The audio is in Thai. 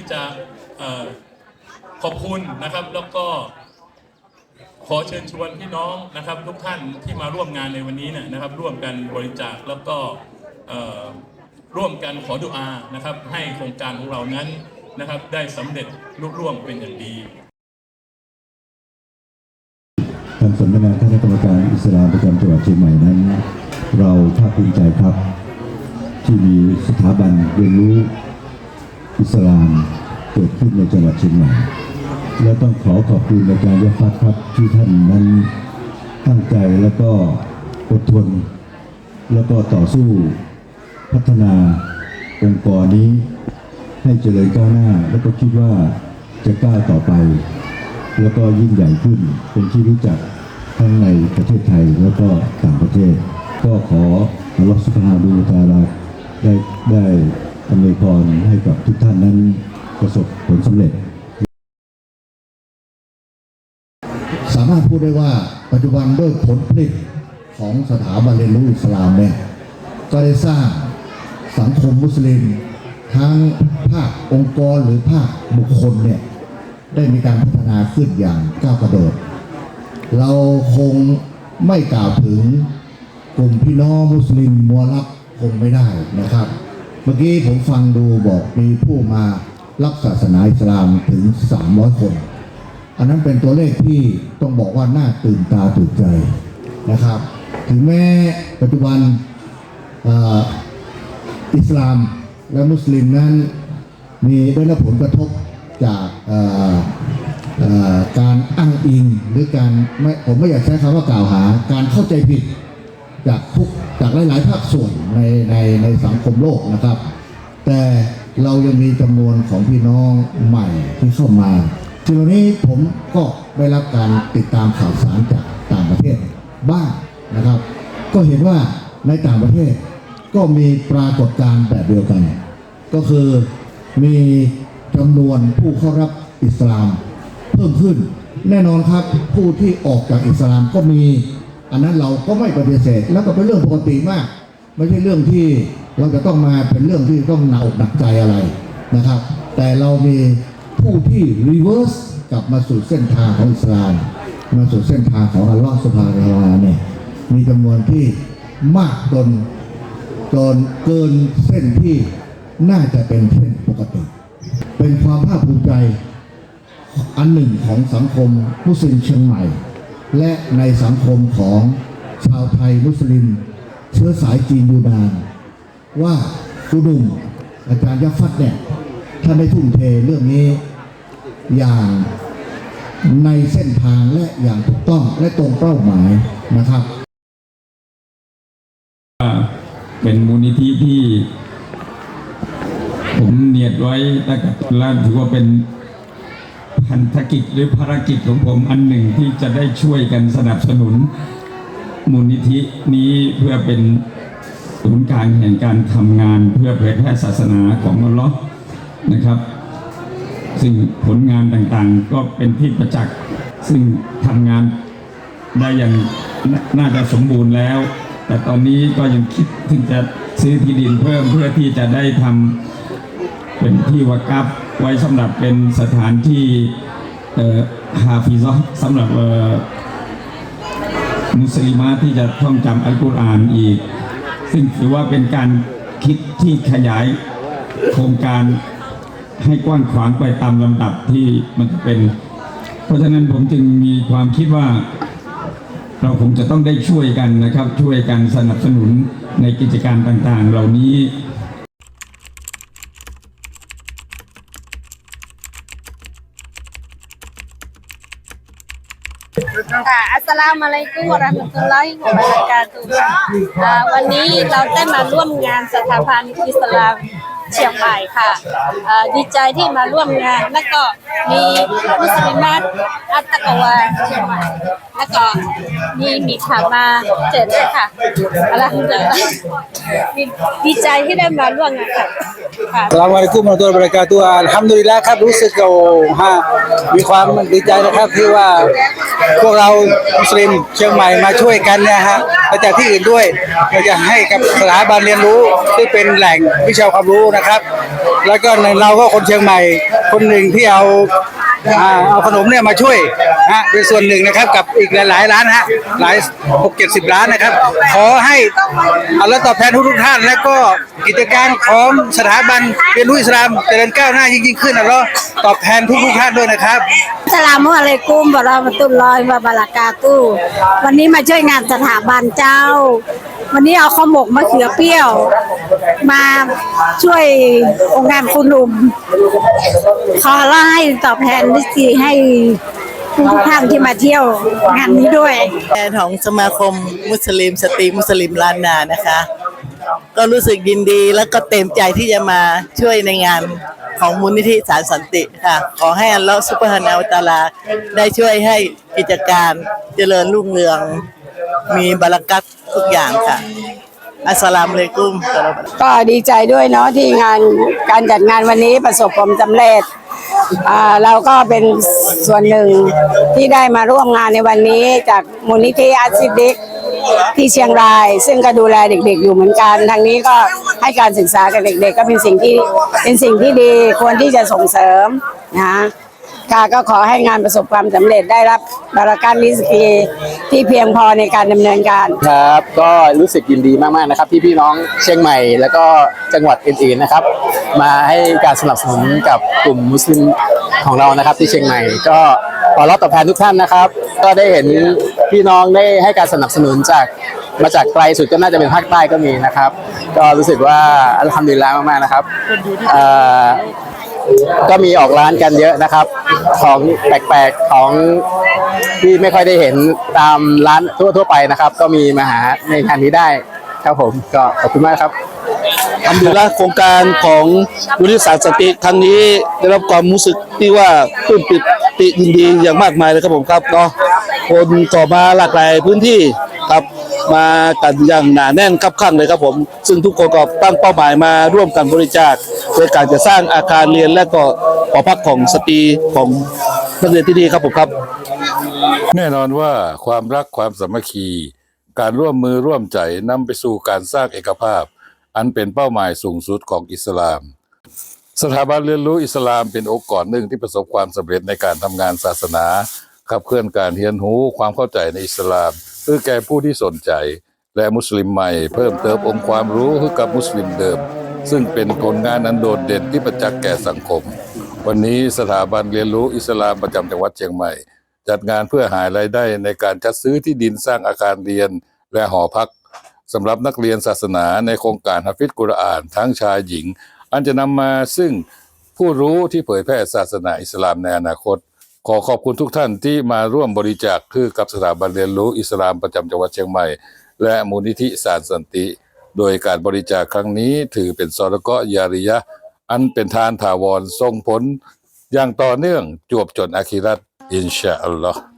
ที่จะขอบคุณนะครับ แล้วก็ขอเชิญชวนพี่น้องนะครับ ทุกท่านที่มาร่วมงานในวันนี้เนี่ยนะครับ ร่วมกันบริจาคแล้วก็ร่วมกันขอดุอานะครับ ให้โครงการของเรานั้นนะครับ ได้สำเร็จลุล่วงเป็นอย่างดีทางสำนักงานคณะกรรมการอิสลามประจำจังหวัดเชียงใหม่นั้น เราภาคภูมิใจครับ ที่มีสถาบันเรียนรู้ อิสลามเกิดขึ้นในจังหวัดเชียงใหม่และต้องขอขอบคุณอาจารย์ยฟัดครับที่ท่านนั้นตั้งใจแล้วก็อดทน แล้วก็ต่อสู้พัฒนาองค์กรนี้ ให้เจริญก้าวหน้า แล้วก็คิดว่าจะก้าวต่อไป แล้วก็ยิ่งใหญ่ขึ้นเป็นที่รู้จักทั้งในประเทศไทยแล้วก็ต่างประเทศ ก็ขออัลลอสุบฮานูตาลาได้ได้ รให้กับทุกท่านนั้นประสบผลสำเร็จ สามารถพูดได้ว่าปัจจุบันด้วยผลผลิตของสถาบันเรียนรู้อิสลามเนี่ยก็ได้สร้างสังคมมุสลิม ทั้งภาคองค์กรหรือภาคบุคคลเนี่ยได้มีการพัฒนาขึ้นอย่างก้าวกระโดด เราคงไม่กล่าวถึงกลุ่มพี่น้องมุสลิมมัวรับคงไม่ได้นะครับ มื่อกี้ผมฟังดูบอกมีผู้มารับศาสนาอิสลามถึง 300 คน อันนั้นเป็นตัวเลขที่ต้องบอกว่าน่าตื่นตาตื่นใจนะครับ ถึงแม้ปัจจุบันอิสลามและมุสลิมนั้นมีได้รับผลกระทบจากการอ้างอิงหรือการไม่ผมไม่อยากใช้คำว่ากล่าวหา การเข้าใจผิดจากทุก จากหลาย ๆ ภาคส่วนในในในสังคมโลกนะครับ แต่เรายังมีจำนวนของพี่น้องใหม่ที่เข้ามาทีนี้ผมก็ได้รับการติดตามข่าวสารจากต่างประเทศบ้างนะครับ ก็เห็นว่าในต่างประเทศก็มีปรากฏการณ์แบบเดียวกัน ก็คือมีจำนวนผู้เข้ารับอิสลามเพิ่มขึ้น แน่นอนครับผู้ที่ออกจากอิสลามก็มี อันนั้นเราก็ไม่ปฏิเสธแล้วก็เป็นเรื่องปกติมาก ไม่ใช่เรื่องที่เราจะต้องมาเป็นเรื่องที่ต้องหนักอกหนักใจอะไรนะครับ แต่เรามีผู้ที่รีเวิร์สกลับมาสู่เส้นทางของอิสลามมาสู่เส้นทางของอัลลอฮฺสุบฮานะฮะตะอาลาเนี่ยมีจำนวนที่มากจนจนเกินเส้นที่น่าจะเป็นเส้นปกติ เป็นความภาคภูมิใจอันหนึ่งของสังคมมุสลิมเชียงใหม่ และในสังคมของชาวไทยมุสลิม เชื้อสายจีนยูนานว่าคุณหนุ่มอาจารย์ยักษ์ฟัดเนี่ยท่านได้ทุ่มเทเรื่องนี้อย่างในเส้นทางและอย่างถูกต้องและตรงเป้าหมายนะครับ เป็นมูลนิธิที่ ผมเนียดไว้ตั้งแต่แล้วถือว่าเป็น พันธกิจหรือภารกิจของผมอันหนึ่งที่จะได้ช่วยกันสนับสนุน มูลนิธินี้เพื่อเป็นศูนย์กลางแห่งการทำงานเพื่อเผยแพร่ศาสนาของอัลลอฮ์นะครับ ซึ่งผลงานต่างๆ ก็เป็นที่ประจักษ์ซึ่งทำงานได้อย่างนน่าจะสมบูรณ์แล้ว แต่ตอนนี้ก็ยังคิดถึงจะซื้อที่ดินเพิ่มเพื่อที่จะได้ทำเป็นที่วากับ ไว้สำหรับเป็นสถานที่ฮาฟิซะห์สำหรับมุสลิมาที่จะท่องจำอัลกุรอานอีก ซึ่งถือว่าเป็นการคิดที่ขยายโครงการให้กว้างขวางไปตามลำดับที่มันจะเป็น เพราะฉะนั้นผมจึงมีความคิดว่า เราคงจะต้องได้ช่วยกันนะครับ ช่วยกันสนับสนุนในกิจการต่างๆ เหล่านี้ ค่ะอั สลามอะไรกุมวะไราะมะตุลลอฮิวะบะเราะกาตุฮ์วันนี้เราได้มาร่วมงานสถาบันอิสลาม เชียงใหม่ค่ะดีใจที่มาร่วมงาน แล้วก็มีมุสลิมัตอัตตะกวาเชียงใหม่แล้วก็มีมีข่าวมาเจ็ดด้วยค่ะอะไรเจอดีดีใจที่ได้มาร่วมงานค่ะสลามุอะลัยกุมาตุลลอฮิวบราะกาตุฮ์อัลฮัมดุลิลละครับรู้สึกโอ้ฮะมีความดีใจนะครับที่ว่าพวกเรามุสลิมเชียงใหม่มาช่วยกันเนี่ยฮะ มาจากที่อื่นด้วยเราจะให้กับสถาบันเรียนรู้ที่เป็นแหล่งวิชาความรู้นะครับ แล้วก็เราก็คนเชียงใหม่คนหนึ่งที่เอา อ่าเอาขนมเนี่ยมาช่วยฮะเป็นส่วนหนึ่งนะครับกับอีกหลายๆร้านฮะหลายหกเจ็ดสิบร้านนะครับ ขอให้อัลลอฮ์ตอบแทนทุกๆท่าน และก็กิจการของสถาบันเรียนรู้อิสลามเจริญก้าวหน้ายิ่งๆขึ้นอัลลอฮ์ตอบแทนทุกๆท่านด้วยนะครับ สลามุอะลัยกุมวะเรามะตุลลอฮิวะบะเราะกาตุฮ์วันนี้มาช่วยงานสถาบันเจ้า วันนี้เอาข้าวหมกมะเขือเปรี้ยว มาช่วยองค์การคุณหนุ่มขอไล่ตอบแทนดิสีให้ทุกท่านที่มาเที่ยวงานนี้ด้วยแทนของสมาคมมุสลิม สตรีมุสลิมล้านนานะคะ ก็รู้สึกยินดีแล้วก็เต็มใจที่จะมาช่วยในงานของมูลนิธิสารสันติค่ะ ขอให้อัลลอฮฺซุบฮานาอัตาลา ได้ช่วยให้กิจการเจริญรุ่งเรือง มีบารักัตทุกอย่างค่ะ อัสสลามุอะลัยกุมก็ดีใจด้วยเนาะที่งานการจัดงานวันนี้ประสบความสำเร็จอ่าเราก็เป็นส่วนหนึ่งที่ได้มาร่วมงานในวันนี้จากมูลนิธิอาซิดิกที่เชียงราย ซึ่งก็ดูแลเด็กๆอยู่เหมือนกัน ทางนี้ก็ให้การศึกษากับเด็กๆ ก็เป็นสิ่งที่เป็นสิ่งที่ดีควรที่จะส่งเสริมนะ ค่ะก็ขอให้งานประสบความสำเร็จได้รับบาราการลิสกีที่เพียงพอในการดำเนินการครับ ก็รู้สึกยินดีมากๆนะครับ ที่พี่น้องเชียงใหม่ แล้วก็จังหวัดอื่นๆนะครับ มาให้การสนับสนุนกับกลุ่มมุสลิมของเรานะครับ ที่เชียงใหม่ ก็ขอรับตอบแทนทุกท่านนะครับ ก็ได้เห็นพี่น้องได้ให้การสนับสนุนจากมาจากไกลสุดก็น่าจะเป็นภาคใต้ก็มีนะครับ ก็รู้สึกว่าอัลฮัมดุลิลลาห์มากๆนะครับเอ่อ ก็มีออกร้านกันเยอะนะครับ ของแปลกๆของที่ไม่ค่อยได้เห็นตามร้านทั่วๆไปนะครับ ก็มีมาหาในงานนี้ได้ครับผมก็ขอบคุณมากครับทำดีละโครงการของบริษัทสติครั้งนี้ได้รับความรู้สึกที่ว่าปื้มปิติยินดีอย่างมากมายเลยครับผมครับเนาะคนต่อมาหลากหลายพื้นที่ มากันอย่างหนาแน่นครับข้างเลยครับผม ซึ่งทุกคนก็ตั้งเป้าหมายมาร่วมกันบริจาคโดยการจะสร้างอาคารเรียนและก็หอพักของสตรีของนักเรียนที่นี่ครับผมครับ แน่นอนว่าความรักความสามัคคี การร่วมมือร่วมใจนำไปสู่การสร้างเอกภาพ อันเป็นเป้าหมายสูงสุดของอิสลาม สถาบันเรียนรู้อิสลามเป็นองค์กรหนึ่งที่ประสบความสำเร็จในการทำงานศาสนา ขับเคลื่อนการเรียนรู้ความเข้าใจในอิสลามเพื่อแก่ผู้ที่สนใจ และมุสลิมใหม่เพิ่มเติมองค์ความรู้ให้กับมุสลิมเดิม ซึ่งเป็นผลงานอันโดดเด่นที่ประจักษ์แก่สังคม วันนี้สถาบันเรียนรู้อิสลามประจำจังหวัดเชียงใหม่ จัดงานเพื่อหารายได้ในการจัดซื้อที่ดินสร้างอาคารเรียนและหอพักสำหรับนักเรียนศาสนาในโครงการฮัฟฟิดกุรอานทั้งชายหญิง อันจะนำมาซึ่งผู้รู้ที่เผยแพร่ศาสนาอิสลามในอนาคต ขอขอบคุณทุกท่านที่มาร่วมบริจาคคือกับสถาบันเรียนรู้อิสลามประจำจังหวัดเชียงใหม่ และมูลนิธิสารสันติ โดยการบริจาคครั้งนี้ถือเป็นซอดกะยาริยะ อันเป็นทานถาวรส่งผล อย่างต่อเนื่องจวบจนอาคิรัตอินชาอัลลอฮ์